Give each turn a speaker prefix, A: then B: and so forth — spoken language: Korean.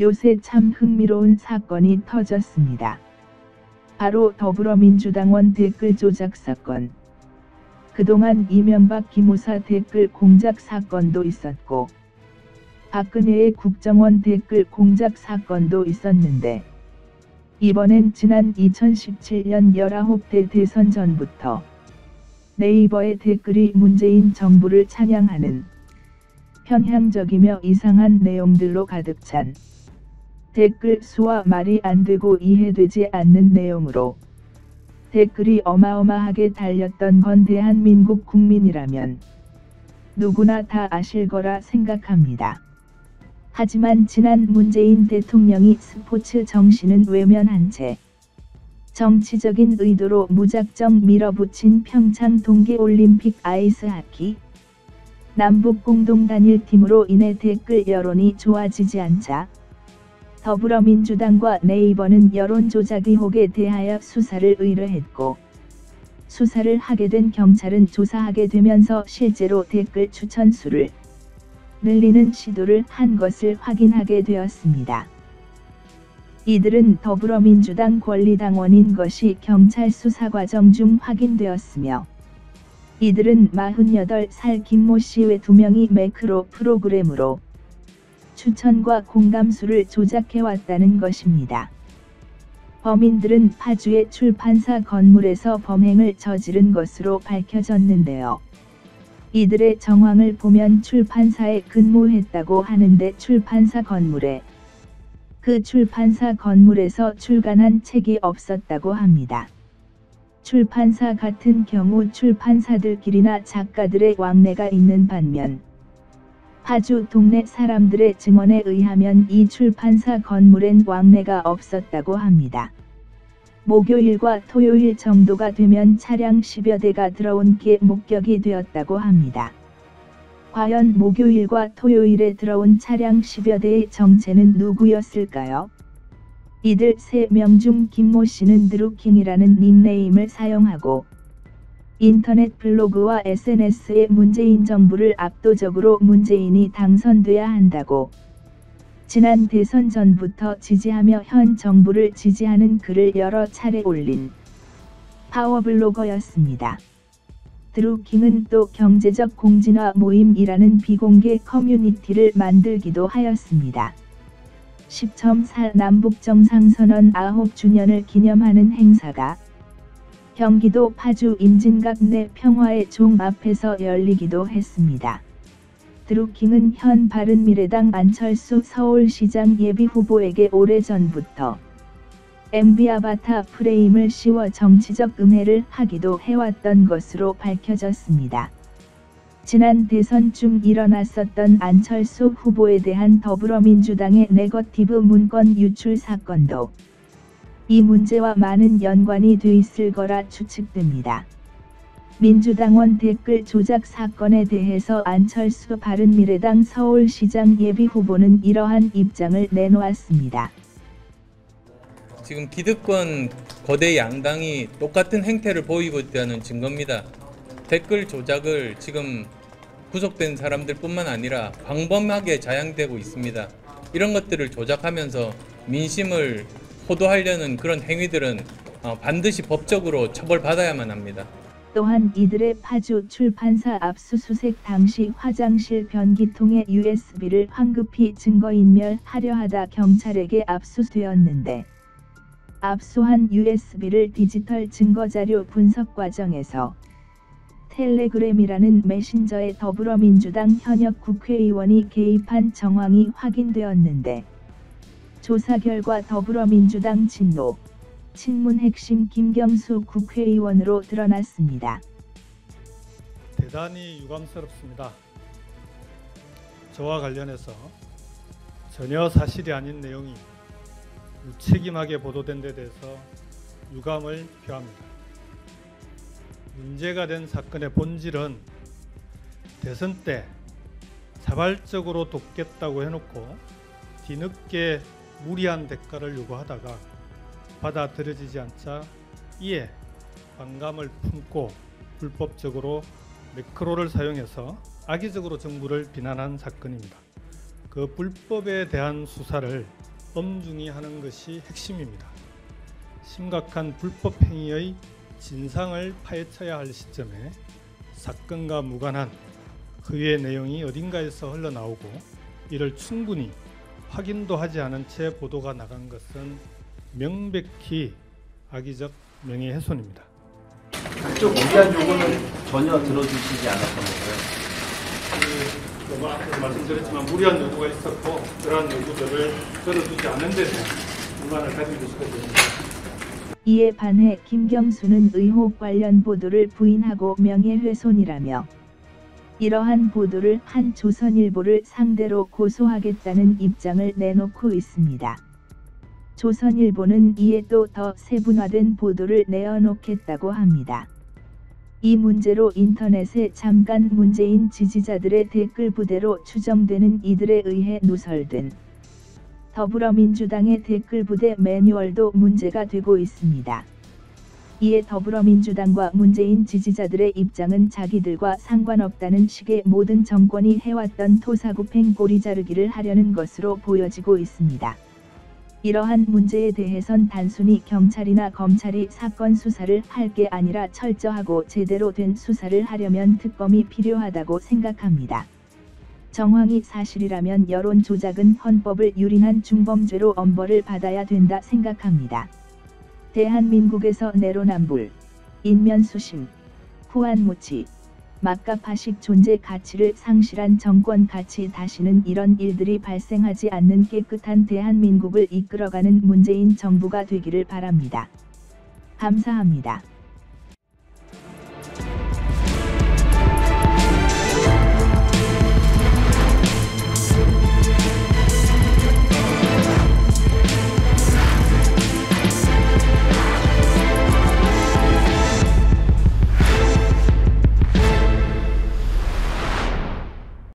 A: 요새 참 흥미로운 사건이 터졌습니다. 바로 더불어민주당원 댓글 조작 사건. 그동안 이명박 기무사 댓글 공작 사건도 있었고, 박근혜의 국정원 댓글 공작 사건도 있었는데, 이번엔 지난 2017년 19대 대선 전부터 네이버의 댓글이 문재인 정부를 찬양하는 편향적이며 이상한 내용들로 가득 찬 댓글 수와 말이 안 되고 이해되지 않는 내용으로 댓글이 어마어마하게 달렸던 건 대한민국 국민이라면 누구나 다 아실 거라 생각합니다. 하지만 지난 문재인 대통령이 스포츠 정신은 외면한 채 정치적인 의도로 무작정 밀어붙인 평창 동계올림픽 아이스하키 남북 공동 단일팀으로 인해 댓글 여론이 좋아지지 않자 더불어민주당과 네이버는 여론 조작 의혹에 대하여 수사를 의뢰했고 수사를 하게 된 경찰은 조사하게 되면서 실제로 댓글 추천 수를 늘리는 시도를 한 것을 확인하게 되었습니다. 이들은 더불어민주당 권리당원인 것이 경찰 수사 과정 중 확인되었으며 이들은 48살 김모 씨외두 명이 매크로 프로그램으로 추천과 공감수를 조작해왔다는 것입니다. 범인들은 파주의 출판사 건물에서 범행을 저지른 것으로 밝혀졌는데요. 이들의 정황을 보면 출판사에 근무했다고 하는데 출판사 건물에 그 출판사 건물에서 출간한 책이 없었다고 합니다. 출판사 같은 경우 출판사들끼리나 작가들의 왕래가 있는 반면 파주 동네 사람들의 증언에 의하면 이 출판사 건물엔 왕래가 없었다고 합니다. 목요일과 토요일 정도가 되면 차량 10여 대가 들어온 게 목격이 되었다고 합니다. 과연 목요일과 토요일에 들어온 차량 10여 대의 정체는 누구였을까요? 이들 3명 중 김모 씨는 드루킹이라는 닉네임을 사용하고 인터넷 블로그와 SNS에 문재인 정부를 압도적으로 문재인이 당선돼야 한다고 지난 대선 전부터 지지하며 현 정부를 지지하는 글을 여러 차례 올린 파워블로거였습니다. 드루킹은 또 경제적 공진화 모임이라는 비공개 커뮤니티를 만들기도 하였습니다. 10.4 남북정상선언 9주년을 기념하는 행사가 경기도 파주 임진각 내 평화의 종 앞에서 열리기도 했습니다. 드루킹은 현 바른미래당 안철수 서울시장 예비후보에게 오래전부터 MB 아바타 프레임을 씌워 정치적 음해를 하기도 해왔던 것으로 밝혀졌습니다. 지난 대선 중 일어났었던 안철수 후보에 대한 더불어민주당의 네거티브 문건 유출 사건도 이 문제와 많은 연관이 돼 있을 거라 추측됩니다. 민주당원 댓글 조작 사건에 대해서 안철수 바른미래당 서울시장 예비 후보는 이러한 입장을 내놓았습니다.
B: 지금 기득권 거대 양당이 똑같은 행태를 보이고 있다는 증거입니다. 댓글 조작을 지금 구속된 사람들뿐만 아니라 광범하게 자양되고 있습니다. 이런 것들을 조작하면서 민심을 호도하려는 그런 행위들은 어, 반드시 법적으로 처벌받아야만 합니다.
A: 또한 이들의 파주 출판사 압수수색 당시 화장실 변기통에 USB를 황급히 증거인멸하려 하다 경찰에게 압수되었는데 압수한 USB를 디지털 증거자료 분석 과정에서 텔레그램이라는 메신저에 더불어민주당 현역 국회의원이 개입한 정황이 확인되었는데 조사 결과 더불어민주당 진노 친문 핵심 김경수 국회의원으로 드러났습니다.
C: 대단히 유감스럽습니다. 저와 관련해서 전혀 사실이 아닌 내용이 무책임하게 보도된 데 대해서 유감을 표합니다. 문제가 된 사건의 본질은 대선 때 자발적으로 돕겠다고 해놓고 뒤늦게 무리한 대가를 요구하다가 받아들여지지 않자 이에 반감을 품고 불법적으로 매크로를 사용해서 악의적으로 정부를 비난한 사건입니다. 그그 불법에 대한 수사를 엄중히 하는 것이 핵심입니다. 심각한 불법 행위의 진상을 파헤쳐야 할 시점에 사건과 무관한 허위의 내용이 어딘가에서 흘러나오고 이를 충분히 확인도 하지 않은 채 보도가 나간 것은 명백히 악의적 명예훼손입니다.
D: 그쪽 무리한 요구는 전혀 들어주시지 않았던 거고요.
C: 그 요거 앞에서 말씀드렸지만 무리한 요구가 있었고 그러한 요구들을 들어주지 않는 데는 불만을 가지고 있을 겁니다.
A: 이에 반해 김경수는 의혹 관련 보도를 부인하고 명예훼손이라며 이러한 보도를 한 조선일보를 상대로 고소하겠다는 입장을 내놓고 있습니다. 조선일보는 이에 또 더 세분화된 보도를 내어놓겠다고 합니다. 이 문제로 인터넷에 잠깐 문재인 지지자들의 댓글 부대로 추정되는 이들에 의해 누설된 더불어민주당의 댓글 부대 매뉴얼도 문제가 되고 있습니다. 이에 더불어민주당과 문재인 지지자들의 입장은 자기들과 상관없다는 식의 모든 정권이 해왔던 토사구팽 꼬리 자르기를 하려는 것으로 보여지고 있습니다. 이러한 문제에 대해선 단순히 경찰이나 검찰이 사건 수사를 할 게 아니라 철저하고 제대로 된 수사를 하려면 특검이 필요하다고 생각합니다. 정황이 사실이라면 여론 조작은 헌법을 유린한 중범죄로 엄벌을 받아야 된다 생각합니다. 대한민국에서 내로남불, 인면수심, 후한무치, 막가파식 존재 가치를 상실한 정권 가치 다시는 이런 일들이 발생하지 않는 깨끗한 대한민국을 이끌어가는 문재인 정부가 되기를 바랍니다. 감사합니다.